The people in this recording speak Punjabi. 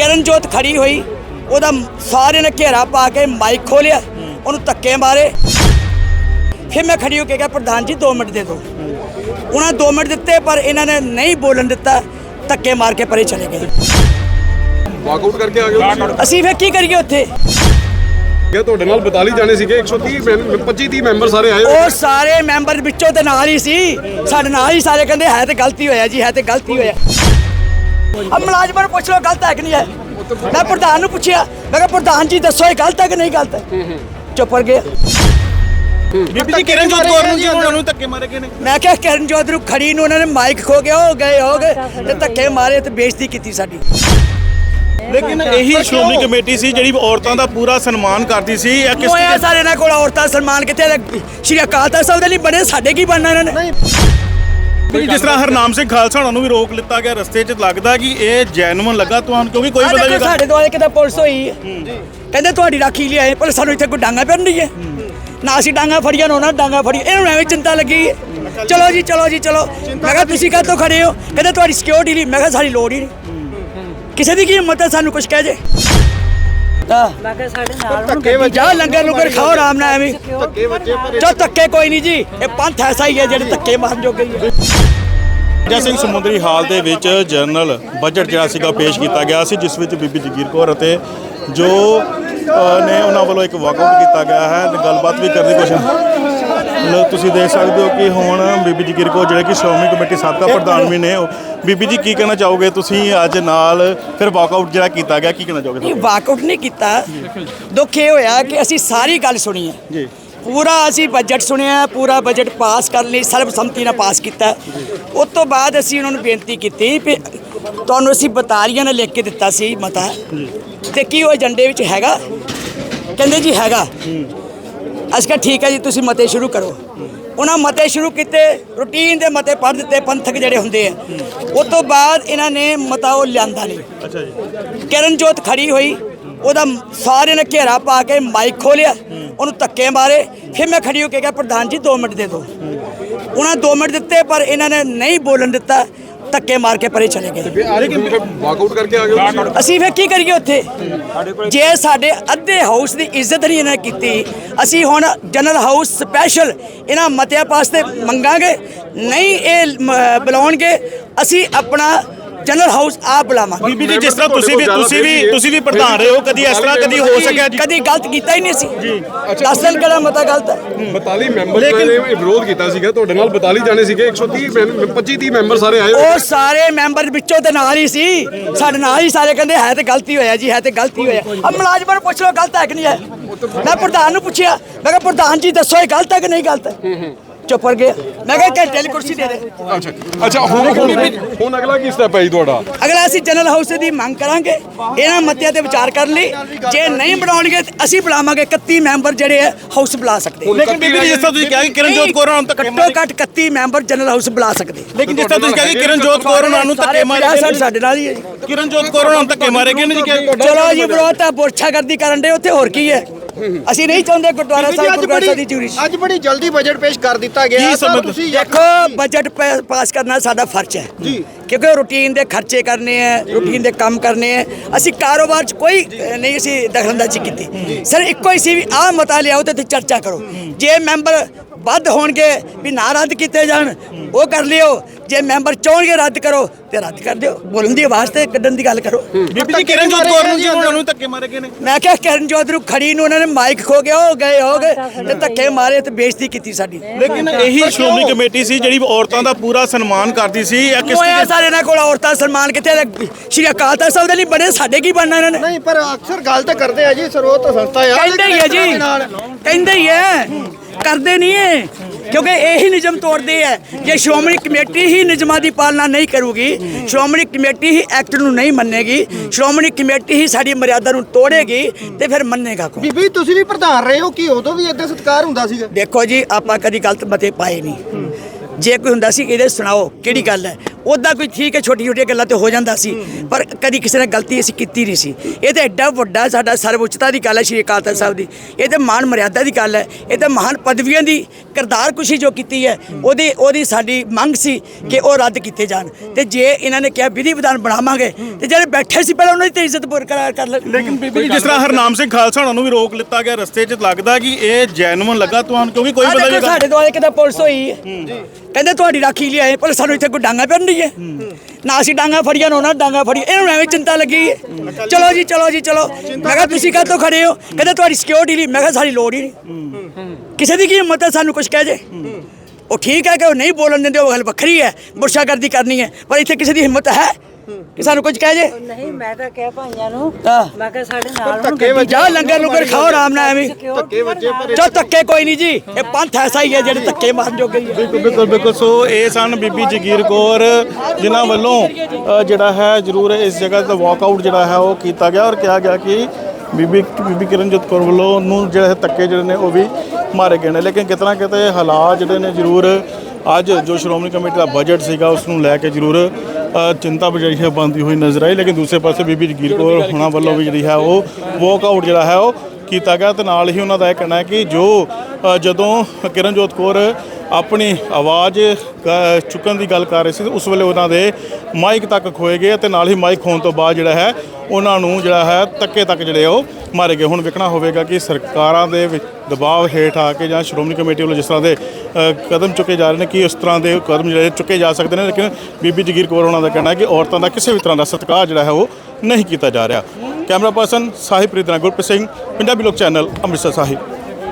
ਕਿਰਨਜੋਤ ਖੜੀ ਹੋਈ ਉਹਦਾ ਸਾਰਿਆਂ ਨੇ ਘੇਰਾ ਪਾ ਕੇ ਮਾਈਕ ਖੋਲਿਆ ਉਹਨੂੰ ਧੱਕੇ ਮਾਰੇ। ਫਿਰ ਮੈਂ ਖੜੀ ਹੋ ਕੇ ਕਿਹਾ ਪ੍ਰਧਾਨ ਜੀ 2 ਮਿੰਟ ਦੇ ਦਿਓ। ਉਹਨਾਂ 2 ਮਿੰਟ ਦਿੱਤੇ ਪਰ ਇਹਨਾਂ ਨੇ ਨਹੀਂ ਬੋਲਣ ਦਿੱਤਾ ਧੱਕੇ ਮਾਰ ਕੇ ਪਰੇ ਚਲੇ ਗਏ। ਵਾਕਆਊਟ ਕਰਕੇ ਆ ਗਏ ਅਸੀਂ ਫਿਰ ਕੀ ਕਰੀਏ ਉੱਥੇ? ਕਿ ਤੁਹਾਡੇ ਨਾਲ 42 ਜਾਣੇ ਸੀਗੇ 130 ਮੈਂਬਰ 25 30 ਮੈਂਬਰ ਸਾਰੇ ਆਏ। ਉਹ ਸਾਰੇ ਮੈਂਬਰ ਵਿੱਚੋਂ ਤੇ ਨਾਲ ਹੀ ਸੀ ਸਾਡੇ ਨਾਲ ਹੀ ਸਾਰੇ ਕਹਿੰਦੇ ਹੈ ਤੇ ਗਲਤੀ ਹੋਇਆ ਜੀ ਹੈ ਤੇ ਗਲਤੀ ਹੋਇਆ। ਅਬ ਮੁਲਾਜ਼ਮਾਂ ਨੂੰ ਪੁੱਛ ਲਓ ਗਲਤ ਹੈ ਕਿ ਨਹੀਂ ਹੈ? ਮੈਂ ਪ੍ਰਧਾਨ ਨੂੰ ਪੁੱਛਿਆ ਮੈਂ ਕਿਹਾ ਪ੍ਰਧਾਨ ਜੀ ਦੱਸੋ ਇਹ ਗਲਤ ਹੈ ਕਿ ਨਹੀਂ ਗਲਤ? ਹੈ ਚੁੱਪ ਕਰ ਗਿਆ। ਬੀਬੀ ਜੀ ਕਿਰਨਜੋਤ ਕੌਰ ਨੂੰ ਜੀ ਉਹਨਾਂ ਨੂੰ ਧੱਕੇ ਮਾਰੇ ਗਏ ਨੇ ਮੈਂ ਕਿਹਾ ਕਿਰਨ ਜੋਤ ਨੂੰ ਖੜੀ ਨੂੰ ਉਹਨਾਂ ਨੇ ਮਾਈਕ ਖੋ ਗਿਆ ਹੋ ਗਏ ਹੋ ਗਏ ਤੇ ਧੱਕੇ ਮਾਰੇ ਤੇ ਬੇਇੱਜ਼ਤੀ ਕੀਤੀ ਸਾਡੀ। ਲੇਕਿਨ ਇਹੀ ਸ਼੍ਰੋਮਣੀ ਕਮੇਟੀ ਸੀ ਜਿਹੜੀ ਔਰਤਾਂ ਦਾ ਪੂਰਾ ਸਨਮਾਨ ਕਰਦੀ ਸੀ ਇਹ ਕਿਸ ਮੋਇਆ ਸਾਰੇ ਇਹਨਾਂ ਕੋਲ ਔਰਤਾਂ ਸਨਮਾਨ ਕਿੱਥੇ? ਸ਼੍ਰੀ ਅਕਾਲ ਤਖਤ ਸਾਹਿਬ ਦੇ ਲਈ ਬਣੇ ਸਾਡੇ ਕੀ ਬਣਨਾ ਇਹਨਾਂ ਨੇ? ਵੀ ਜਿਸ ਤਰ੍ਹਾਂ ਹਰਨਾਮ ਸਿੰਘ ਖਾਲਸਾ ਉਹਨਾਂ ਨੂੰ ਵੀ ਰੋਕ ਲਿੱਤਾ ਗਿਆ ਰਸਤੇ 'ਚ ਲੱਗਦਾ ਕਿ ਇਹ ਜੈਨੂਨ ਲੱਗਾ ਤੁਹਾਨੂੰ? ਕਿਉਂਕਿ ਕੋਈ ਪਤਾ ਨਹੀਂ ਸਾਡੇ ਦੁਆਲੇ ਕਿਤੇ ਪੁਲਿਸ ਹੋਈ। ਹੈ। ਕਹਿੰਦੇ ਤੁਹਾਡੀ ਰਾਖੀ ਲਈ ਆਏ ਪਰ ਸਾਨੂੰ ਇੱਥੇ ਕੋਈ ਡਾਂਗਾ ਪੈਣ ਨਹੀਂ ਹੈ? ਨਾ ਅਸੀਂ ਡਾਂਗਾ ਫੜੀਆਂ ਨਾ ਉਹਨਾਂ ਡਾਂਗਾ ਫੜੀ ਇਹਨਾਂ ਨੂੰ ਐਵੇਂ ਚਿੰਤਾ ਲੱਗੀ। ਚਲੋ ਜੀ। ਚਲੋ ਜੀ ਚਲੋ। ਮੈਂ ਕਿਹਾ ਤੁਸੀਂ ਕਾਹਤੋਂ ਖੜੇ ਹੋ? ਕਹਿੰਦੇ ਤੁਹਾਡੀ ਸਿਕਿਉਰਿਟੀ ਲਈ। ਮੈਂ ਕਿਹਾ ਸਾਡੀ ਲੋੜ ਹੀ ਨਹੀਂ। ਕਿਸੇ ਦੀ ਕੀ ਹਿੰਮਤ ਹੈ ਸਾਨੂੰ ਕੁਝ ਕਹਿ ਜੇ? ਤਾਂ ਮੈਂ ਕਿਹਾ ਸਾਡੇ ਨਾਲ ਧੱਕੇ ਵੱਜੇ। ਜਾ ਲੰਗਰ ਲੁੰਗਰ ਖਾਓ ਆਰਾਮ ਨਾਲ ਐਵੇਂ। ਧੱਕੇ ਵੱਜੇ ਪਰ। ਚੋ ਧੱਕੇ ਕੋਈ ਨਹੀਂ ਜੀ ਇਹ ਪੰਥ ਐਸਾ ਹੀ ਹੈ ਜਿਹੜੇ ਧੱਕੇ ਮਾਰਨ ਜੋਗੇ ਹੀ ਹੈ ਜੈ ਸਿੰਘ ਸਮੁੰਦਰੀ ਹਾਲ ਦੇ ਵਿੱਚ ਜਨਰਲ ਬਜਟ ਜਿਹੜਾ ਸੀਗਾ ਪੇਸ਼ ਕੀਤਾ ਗਿਆ ਸੀ ਜਿਸ ਵਿੱਚ ਬੀਬੀ ਜਗੀਰ ਕੌਰ ਅਤੇ ਜੋ ਨੇ ਉਹਨਾਂ ਵੱਲੋਂ ਇੱਕ ਵਾਕਆਊਟ ਕੀਤਾ ਗਿਆ ਹੈ ਤੇ ਗੱਲਬਾਤ ਵੀ ਕਰਨ ਦੀ ਕੋਸ਼ਿਸ਼ ਲੋ ਤੁਸੀਂ ਦੇਖ ਸਕਦੇ ਹੋ ਕਿ ਹੁਣ ਬੀਬੀ ਜਗੀਰ ਕੌਰ ਜਿਹੜੇ ਕਿ ਸ਼੍ਰੋਮਣੀ ਕਮੇਟੀ ਸਾਬਕਾ ਪ੍ਰਧਾਨ ਵੀ ਨੇ ਬੀਬੀ ਜੀ ਕੀ ਕਹਿਣਾ ਚਾਹੋਗੇ? ਤੁਸੀਂ ਅੱਜ ਨਾਲ ਫਿਰ ਵਾਕਆਊਟ ਜਿਹੜਾ ਕੀਤਾ ਗਿਆ ਕੀ ਕਹਿਣਾ ਚਾਹੋਗੇ ਇਹ ਵਾਕਆਊਟ ਨਹੀਂ ਕੀਤਾ। ਦੁੱਖ ਇਹ ਹੋਇਆ ਕਿ ਅਸੀਂ ਸਾਰੀ ਗੱਲ ਸੁਣੀ ਹੈ। ਜੀ। ਪੂਰਾ ਅਸੀਂ ਬਜਟ ਸੁਣਿਆ ਪੂਰਾ ਬਜਟ ਪਾਸ ਕਰਨ ਲਈ ਸਰਬਸੰਮਤੀ ਨਾਲ ਪਾਸ ਕੀਤਾ। ਉਸ ਤੋਂ ਬਾਅਦ ਅਸੀਂ ਉਹਨਾਂ ਨੂੰ ਬੇਨਤੀ ਕੀਤੀ ਵੀ ਤੁਹਾਨੂੰ ਅਸੀਂ ਬਤਾਰੀਆਂ ਨੇ ਲਿਖ ਕੇ ਦਿੱਤਾ ਸੀ ਮਤਾ। ਤੇ ਕੀ ਉਹ ਏਜੰਡੇ ਵਿੱਚ ਹੈਗਾ? ਕਹਿੰਦੇ ਜੀ ਹੈਗਾ। ਅਸੀਂ ਕਿਹਾ ਠੀਕ ਹੈ ਜੀ ਤੁਸੀਂ ਮਤੇ ਸ਼ੁਰੂ ਕਰੋ। ਉਹਨਾਂ ਮਤੇ ਸ਼ੁਰੂ ਕੀਤੇ ਰੂਟੀਨ ਦੇ ਮਤੇ ਪੜ੍ਹ ਦਿੱਤੇ ਪੰਥਕ ਜਿਹੜੇ ਹੁੰਦੇ ਆ। ਉਸ ਤੋਂ ਬਾਅਦ ਇਹਨਾਂ ਨੇ ਮਤਾ ਉਹ ਲਿਆਂਦਾ ਨਹੀਂ। ਅੱਛਾ ਜੀ। ਕਿਰਨਜੋਤ ਖੜੀ ਹੋਈ ਉਹਦਾ ਸਾਰਿਆਂ ਨੇ ਘੇਰਾ ਪਾ ਕੇ ਮਾਈਕ ਖੋਲਿਆ ਉਹਨੂੰ ਧੱਕੇ ਮਾਰੇ। ਫਿਰ ਮੈਂ ਖੜੀ ਹੋ ਕੇ ਕਿਹਾ ਪ੍ਰਧਾਨ ਜੀ 2 ਮਿੰਟ ਦੇ ਦਿਓ। ਉਹਨਾਂ 2 ਮਿੰਟ ਦਿੱਤੇ ਪਰ ਇਹਨਾਂ ਨੇ ਨਹੀਂ ਬੋਲਣ ਦਿੱਤਾ। ਧੱਕੇ ਮਾਰ ਕੇ ਪਰੇ ਚਲੇ ਗਏ। ਵਾਕਆਊਟ ਕਰਕੇ ਆ ਗਏ ਹੋ ਤੁਸੀਂ ਅਸੀਂ ਫਿਰ ਕੀ ਕਰੀਏ ਉੱਥੇ? ਜੇ ਸਾਡੇ ਅੱਧੇ ਹਾਊਸ ਦੀ ਇੱਜ਼ਤ ਨਹੀਂ ਇਹਨਾਂ ਕੀਤੀ ਅਸੀਂ ਹੁਣ ਜਨਰਲ ਹਾਊਸ ਸਪੈਸ਼ਲ ਇਹਨਾਂ ਮਤਿਆਂ ਪਾਸਤੇ ਮੰਗਾਂਗੇ ਨਹੀਂ ਇਹ ਮ- ਬੁਲਾਉਣਗੇ ਅਸੀਂ ਆਪਣਾ ਜਨਰਲ ਹਾਊਸ ਆਪ ਬੁਲਾਵਾਂਗੇ। ਬੀਬੀ ਜੀ ਜਿਸ ਤਰ੍ਹਾਂ ਤੁਸੀਂ ਵੀ ਤੁਸੀਂ ਵੀ ਤੁਸੀਂ ਵੀ ਪ੍ਰਧਾਨ ਰਹੇ ਹੋ ਕਦੀ ਇਸ ਤਰ੍ਹਾਂ ਕਦੀ ਹੋ ਸਕਿਆ? ਜੀ ਕਦੀ ਗਲਤ ਕੀਤਾ ਹੀ ਨਹੀਂ ਸੀ। ਜੀ। ਦਿਨ ਕਿਹੜਾ ਮਤਾ ਗਲਤ ਹੈ? 42 ਮੈਂਬਰ ਨੇ ਵਿਰੋਧ ਕੀਤਾ ਸੀਗਾ ਤੁਹਾਡੇ ਨਾਲ 42 ਜਾਣੇ ਸੀਗੇ 130 ਮੈਂਬਰ 25 30 ਮੈਂਬਰ ਸਾਰੇ ਆਏ। ਉਹ ਸਾਰੇ ਮੈਂਬਰ ਵਿੱਚੋਂ ਤੇ ਨਾਲ ਹੀ ਸੀ। ਸਾਡੇ ਨਾਲ ਹੀ ਸਾਰੇ ਕਹਿੰਦੇ ਹੈ ਤੇ ਗਲਤੀ ਹੋਇਆ ਜੀ ਹੈ ਤੇ ਗਲਤੀ ਹੋਇਆ। ਅਬ ਮੁਲਾਜ਼ਮਾਂ ਨੂੰ ਪੁੱਛ ਲਓ ਗਲਤ ਹੈ ਕਿ ਨਹੀਂ ਹੈ? ਮੈਂ ਪ੍ਰਧਾਨ ਨੂੰ ਪੁੱਛਿਆ ਮੈਂ ਕਿਹਾ ਪ੍ਰਧਾਨ ਜੀ ਦੱਸੋ ਇਹ ਗਲਤ ਹੈ ਕਿ ਨਹੀਂ ਗਲਤ ਹੈ? ਚੁੱਪ ਕਰ ਗਿਆ ਮੈਂ ਕਿਹਾ ਘੰਟੇ ਲਈ ਕੁਰਸੀ ਦੇ ਦੇ। ਅੱਛਾ ਅੱਛਾ ਹੁਣ ਹੁਣ ਹੁਣ ਅਗਲਾ ਕੀ ਸਟੈਪ ਹੈ ਜੀ ਤੁਹਾਡਾ? ਅਗਲਾ ਅਸੀਂ ਜਨਰਲ ਹਾਊਸ ਦੀ ਮੰਗ ਕਰਾਂਗੇ। ਇਹਨਾਂ ਮੱਤਿਆਂ ਤੇ ਵਿਚਾਰ ਕਰਨ ਲਈ। ਜੇ ਨਹੀਂ ਬਣਾਉਣਗੇ ਤੇ ਅਸੀਂ ਬੁਲਾਵਾਂਗੇ 31 ਮੈਂਬਰ ਜਿਹੜੇ ਹੈ ਹਾਊਸ ਬੁਲਾ ਸਕਦੇ। ਲੇਕਿਨ ਬੀਬੀ ਜੀ ਜਿਸ ਤਰ੍ਹਾਂ ਤੁਸੀਂ ਕਿਹਾ ਕਿ ਕਿਰਨਜੋਤ ਕੌਰ ਨੂੰ ਧੱਕੇ ਘੱਟੋ ਘੱਟ 31 ਮੈਂਬਰ ਜਨਰਲ ਹਾਊਸ ਬੁਲਾ ਸਕਦੇ। ਲੇਕਿਨ ਜਿਸ ਤਰ੍ਹਾਂ ਤੁਸੀਂ ਕਿਹਾ ਕਿ ਕਿਰਨਜੋਤ ਕੌਰ ਉਹਨਾਂ ਨੂੰ ਧੱਕੇ ਮਾਰੇ ਸਾਡੇ ਨਾਲ ਹੀ ਹੈ ਜੀ। ਕਿਰਨਜੋਤ ਕੌਰ ਉਹਨਾਂ ਨੂੰ ਧੱਕੇ ਮਾਰੇ ਗਏ ਨੇ ਜੀ ਕਿ ਚਲੋ ਜੀ ਬਰੋ ਤਾਂ ਬੁਰਛਾਗਰਦੀ ਕਰਨ ਦੇ ਉੱਥੇ ਹੋਰ ਕੀ ਹੈ? ਅਸੀਂ ਨਹੀਂ ਚਾਹੁੰਦੇ ਗੁਰਦੁਆਰਾ ਸਾਹਿਬ ਦੀ ਚੂਰੀ ਅੱਜ ਬੜੀ ਜਲਦੀ ਬਜਟ ਪੇਸ਼ ਕਰ ਦਿੱਤਾ ਗਿਆ ਤਾਂ ਤੁਸੀਂ ਦੇਖੋ ਬਜਟ ਪਾਸ ਕਰਨਾ ਸਾਡਾ ਫਰਜ਼ ਹੈ। ਜੀ। ਕਿਉਂਕਿ ਰੂਟੀਨ ਦੇ ਖਰਚੇ ਕਰਨੇ ਹੈ ਰੂਟੀਨ ਦੇ ਕੰਮ ਕਰਨੇ ਹੈ। ਅਸੀਂ ਕਾਰੋਬਾਰ 'ਚ ਕੋਈ ਨਹੀਂ ਅਸੀਂ ਦਖਲਅੰਦਾਜ਼ੀ ਕੀਤੀ। ਸਰ ਇੱਕੋ ਹੀ ਸੀ ਵੀ ਆਹ ਮਤਾ ਲਿਆਓ ਤੇ ਚਰਚਾ ਕਰੋ। ਜੇ ਮੈਂਬਰ ਵੱਧ ਹੋਣਗੇ ਵੀ ਨਾ ਰੱਦ ਕੀਤੇ ਜਾਣ ਉਹ ਕਰ ਲਿਓ। ਜੇ ਮੈਂਬਰ ਚਾਹਣਗੇ ਰੱਦ ਕਰੋ ਤੇ ਰੱਦ ਕਰ ਦਿਓ। ਬੋਲਣ ਦੀ ਆਵਾਜ਼ ਤੇ ਕੱਢਣ ਦੀ ਗੱਲ ਕਰੋ। ਬੀਬੀ ਜੀ ਕਿਰਨਜੋਤ ਕੌਰ ਨੂੰ ਜੀ ਉਹਨਾਂ ਨੂੰ ਧੱਕੇ ਮਾਰੇ ਗਏ ਨੇ? ਮੈਂ ਕਿਹਾ ਕਿਰਨ ਜੋਤ ਨੂੰ ਖੜੀ ਨੂੰ ਉਹਨਾਂ ਨੇ ਮਾਈਕ ਖੋ ਗਿਆ ਹੋ ਗਏ ਹੋ ਗਏ ਤੇ ਧੱਕੇ ਮਾਰੇ ਤੇ ਬੇਇੱਜ਼ਤੀ ਕੀਤੀ ਸਾਡੀ। ਲੇਕਿਨ ਇਹੀ ਸ਼੍ਰੋਮਣੀ ਕਮੇਟੀ ਸੀ ਜਿਹੜੀ ਔਰਤਾਂ ਦਾ ਪੂਰਾ ਸਨਮਾਨ ਕਰਦੀ ਸੀ ਇਹ ਕਿਸ ਮੋਇਆ ਸਾਰੇ ਇਹਨਾਂ ਕੋਲ ਔਰਤਾਂ ਸਨਮਾਨ ਕਿੱਥੇ? ਸ਼੍ਰੀ ਅਕਾਲ ਤਖਤ ਸਾਹਿਬ ਦੇ ਲਈ ਬਣੇ ਸਾਡੇ ਕੀ ਬਣਨਾ ਇਹਨਾਂ ਨੇ? ਨਹੀਂ ਪਰ ਅਕਸਰ ਗੱਲ ਤਾਂ ਕਰਦੇ ਆ ਜੀ ਸਰੋਤ ਸੰਸਥਾ ਆ ਕਹਿੰਦੇ ਹੀ ਹੈ ਜੀ ਕਹਿੰਦੇ ਹੀ ਹੈ ਕਰਦੇ ਨਹੀਂ ਹੈ ਕਿਉਂਕਿ ਇਹੀ ਨਿਯਮ ਤੋੜਦੇ ਹੈ ਜੇ ਸ਼੍ਰੋਮਣੀ ਕਮੇਟੀ ਹੀ ਨਿਯਮਾਂ ਦੀ ਪਾਲਣਾ ਨਹੀਂ ਕਰੂਗੀ ਸ਼੍ਰੋਮਣੀ ਕਮੇਟੀ ਹੀ ਐਕਟ ਨੂੰ ਨਹੀਂ ਮੰਨੇਗੀ ਸ਼੍ਰੋਮਣੀ ਕਮੇਟੀ ਹੀ ਸਾਡੀ ਮਰਿਆਦਾ ਨੂੰ ਤੋੜੇਗੀ ਤੇ ਫਿਰ ਮੰਨੇਗਾ ਕੌਣ? ਬੀਬੀ ਤੁਸੀਂ ਵੀ ਪ੍ਰਧਾਨ ਰਹੇ ਹੋ ਕੀ ਉਦੋਂ ਵੀ ਇਦਾਂ ਸਤਿਕਾਰ ਹੁੰਦਾ ਸੀਗਾ? ਦੇਖੋ ਜੀ ਆਪਾਂ ਕਦੀ ਗਲਤ ਮਤੇ ਪਾਏ ਨਹੀਂ। ਜੇ ਕੋਈ ਹੁੰਦਾ ਸੀ ਇਹਦੇ ਸੁਣਾਓ ਕਿਹੜੀ ਗੱਲ ਹੈ ਉਹਦਾ ਕੋਈ ਠੀਕ ਹੈ ਛੋਟੀ ਛੋਟੀਆਂ ਗੱਲਾਂ ਤੇ ਹੋ ਜਾਂਦਾ ਸੀ। ਪਰ ਕਦੀ ਕਿਸੇ ਨੇ ਗਲਤੀ ਅਸੀਂ ਕੀਤੀ ਨਹੀਂ ਸੀ। ਇਹ ਤਾਂ ਐਡਾ ਵੱਡਾ ਸਾਡਾ ਸਰਵਉੱਚਤਾ ਦੀ ਗੱਲ ਹੈ ਸ਼੍ਰੀ ਅਕਾਲ ਤਖਤ ਸਾਹਿਬ ਦੀ। ਇਹ ਤਾਂ ਮਾਨ ਮਰਿਆਦਾ ਦੀ ਗੱਲ ਹੈ। ਇਹ ਤਾਂ ਮਹਾਨ ਪਦਵੀਆਂ ਦੀ ਕਰਤਾਰ ਕੁਸ਼ੀ ਜੋ ਕੀਤੀ ਹੈ ਉਹਦੀ ਉਹਦੀ ਸਾਡੀ ਮੰਗ ਸੀ ਕਿ ਉਹ ਰੱਦ ਕੀਤੇ ਜਾਣ। ਤੇ ਜੇ ਇਹਨਾਂ ਨੇ ਕਿਹਾ ਵਿਧੀ ਵਿਧਾਨ ਬਣਾਵਾਂਗੇ ਤੇ ਜਿਹੜੇ ਬੈਠੇ ਸੀ ਪਹਿਲਾਂ ਉਹਨਾਂ ਦੀ ਤਾਂ ਇੱਜ਼ਤ ਬਰਕਰਾਰ ਕਰ ਲੈਣ ਲੇਕਿਨ ਬੀਬੀ ਜੀ ਜਿਸ ਤਰ੍ਹਾਂ ਹਰਨਾਮ ਸਿੰਘ ਖਾਲਸਾ ਉਹਨਾਂ ਨੂੰ ਵੀ ਰੋਕ ਲਿੱਤਾ ਗਿਆ ਰਸਤੇ 'ਚ ਲੱਗਦਾ ਕਿ ਇਹ ਜੈਨੂਨ ਲੱਗਾ ਤੁਹਾਨੂੰ ਕਿਉਂਕਿ ਕੋਈ ਪਤਾ ਨਹੀਂ ਸਾਡੇ ਦੁਆਲੇ ਕਿਤੇ ਪੁਲਿਸ ਹੋਈ ਹੈ। ਕਹਿੰਦੇ ਤੁਹਾਡੀ ਰਾਖੀ ਲਈ ਆਏ ਪਰ ਸਾਨੂੰ ਇੱਥੇ ਕੋਈ ਡਾਂਗਾ ਪੈਣ ਨਹੀਂ ਹੈ। ਨਾ ਅਸੀਂ ਡਾਂਗਾ ਫੜੀਆਂ ਨਾ ਡਾਂਗਾ ਫੜੀ ਇਹਨਾਂ ਨੂੰ ਐਵੇਂ ਚਿੰਤਾ ਲੱਗੀ ਹੈ। ਚਲੋ ਜੀ ਚਲੋ ਜੀ ਚਲੋ। ਮੈਂ ਕਿਹਾ ਤੁਸੀਂ ਕਾਹਤੋਂ ਖੜੇ ਹੋ? ਕਹਿੰਦੇ ਤੁਹਾਡੀ ਸਿਕਿਉਰਿਟੀ ਲਈ। ਮੈਂ ਕਿਹਾ ਸਾਡੀ ਲੋੜ ਹੀ ਨਹੀਂ। ਕਿਸੇ ਦੀ ਕੀ ਹਿੰਮਤ ਹੈ ਸਾਨੂੰ ਕੁਝ ਕਹਿ ਜੇ? ਉਹ ਠੀਕ ਹੈ ਕਿ ਉਹ ਨਹੀਂ ਬੋਲਣ ਦਿੰਦੇ ਉਹ ਗੱਲ ਵੱਖਰੀ ਹੈ। ਬੁਰਸ਼ਾਗਰਦੀ ਕਰਨੀ ਹੈ। ਪਰ ਇੱਥੇ ਕਿਸੇ ਦੀ ਹਿੰਮਤ ਹੈ? ਕਿ ਸਾਨੂੰ ਕੁਝ ਕਹਿ ਜੇ? ਨਹੀਂ ਮੈਂ ਤਾਂ ਕਹਿ ਭਾਈਆਂ ਨੂੰ। ਹਾਂ। ਮੈਂ ਕਿਹਾ ਸਾਡੇ ਨਾਲ ਨੂੰ ਧੱਕੇ ਵੱਜੇ ਜਾ ਲੰਗਰ ਲੁੰਗਰ ਖਾਓ ਆਰਾਮ ਨਾਲ ਐਵੇਂ। ਧੱਕੇ ਵੱਜੇ ਪਰ ਚੋ ਧੱਕੇ ਕੋਈ ਨਹੀਂ ਜੀ ਇਹ ਪੰਥ ਐਸਾ ਹੀ ਹੈ ਜਿਹੜੇ ਧੱਕੇ ਮਾਰਨ ਜੋਗੇ ਹੀ ਹੈ ਬਿਲਕੁਲ ਬਿਲਕੁਲ ਬਿਲਕੁਲ। ਸੋ ਇਹ ਸਨ ਬੀਬੀ ਜਗੀਰ ਕੌਰ ਜਿਨ੍ਹਾਂ ਵੱਲੋਂ ਅ, ਜਿਹੜਾ ਹੈ ਜ਼ਰੂਰ ਇਸ ਜਗ੍ਹਾ ਤੇ ਵਾਕਆਊਟ ਜਿਹੜਾ ਹੈ ਉਹ ਕੀਤਾ ਗਿਆ ਔਰ ਕਿਹਾ ਗਿਆ ਕਿ ਬੀਬੀ ਬੀਬੀ ਕਿਰਨਜੋਤ ਕੌਰ ਵੱਲੋਂ ਨੂੰ ਜਿਹੜੇ ਹੈ ਧੱਕੇ ਜਿਹੜੇ ਨੇ ਉਹ ਵੀ ਮਾਰੇ ਗਏ ਨੇ। ਲੇਕਿਨ ਕਿਤਨਾ ਕਿਤੇ ਹਾਲਾਤ ਜਿਹੜੇ ਨੇ ਜ਼ਰੂਰ ਅੱਜ ਜੋ ਸ਼੍ਰੋਮਣੀ ਕਮੇਟੀ ਦਾ ਬਜਟ ਸੀਗਾ ਉਸ ਨੂੰ ਲੈ ਕੇ ਜ਼ਰੂਰ ਚਿੰਤਾ ਵਜਾਈ ਹੈ ਬੰਦੀ ਹੋਈ ਨਜ਼ਰ ਆਈ, ਲੇਕਿਨ ਦੂਸਰੇ ਪਾਸੇ ਬੀਬੀ ਜਗੀਰ ਕੌਰ ਹੁਣਾਂ ਵੱਲੋਂ ਵੀ ਜਿਹੜੀ ਹੈ ਉਹ ਵਾਕਆਊਟ ਜਿਹੜਾ ਹੈ ਉਹ ਕੀਤਾ ਗਿਆ ਤੇ ਨਾਲ ਹੀ ਉਹਨਾਂ ਦਾ ਇਹ ਕਹਿਣਾ ਹੈ ਕਿ ਜੋ ਜਦੋਂ ਕਿਰਨਜੋਤ ਕੌਰ ਆਪਣੀ ਆਵਾਜ਼ ਚੁੱਕਣ ਦੀ ਗੱਲ ਕਰ ਰਹੇ ਸੀ ਉਸ ਵੇਲੇ ਉਹਨਾਂ ਦੇ ਮਾਈਕ ਤੱਕ ਖੋਏ ਗਏ ਤੇ ਨਾਲ ਹੀ ਮਾਈਕ ਖੋਣ ਤੋਂ ਬਾਅਦ ਜਿਹੜਾ ਹੈ, ਉਹਨਾਂ ਨੂੰ ਜਿਹੜਾ ਹੈ ਤੱਕੇ ਤੱਕ ਜਿਹੜੇ ਉਹ ਮਾਰੇ ਗਏ। ਹੁਣ ਵੇਖਣਾ ਹੋਵੇਗਾ ਕਿ ਸਰਕਾਰਾਂ ਦੇ ਦਬਾਅ ਹੇਠ ਆ ਕੇ ਜਾਂ ਸ਼੍ਰੋਮਣੀ ਕਮੇਟੀ ਵੱਲੋਂ ਜਿਸ ਤਰ੍ਹਾਂ ਦੇ ਕਦਮ ਚੁੱਕੇ ਜਾ ਰਹੇ ਨੇ, ਕਿ ਉਸ ਤਰ੍ਹਾਂ ਦੇ ਕਦਮ ਜਿਹੜੇ ਚੁੱਕੇ ਜਾ ਸਕਦੇ ਨੇ, ਲੇਕਿਨ ਬੀਬੀ ਜਗੀਰ ਕੌਰ ਉਹਨਾਂ ਦਾ ਕਹਿਣਾ ਹੈ ਕਿ ਔਰਤਾਂ ਦਾ ਕਿਸੇ ਵੀ ਤਰ੍ਹਾਂ ਦਾ ਸਤਿਕਾਰ ਜਿਹੜਾ ਹੈ ਉਹ ਨਹੀਂ ਕੀਤਾ ਜਾ ਰਿਹਾ। ਕੈਮਰਾ ਪਰਸਨ ਸਾਹਿਬ ਪ੍ਰੀਤਨਾ ਗੁਰਪ੍ਰੀਤ ਸਿੰਘ, ਪੰਜਾਬੀ ਲੋਕ ਚੈਨਲ ਅੰਮ੍ਰਿਤਸਰ ਸਾਹਿਬ।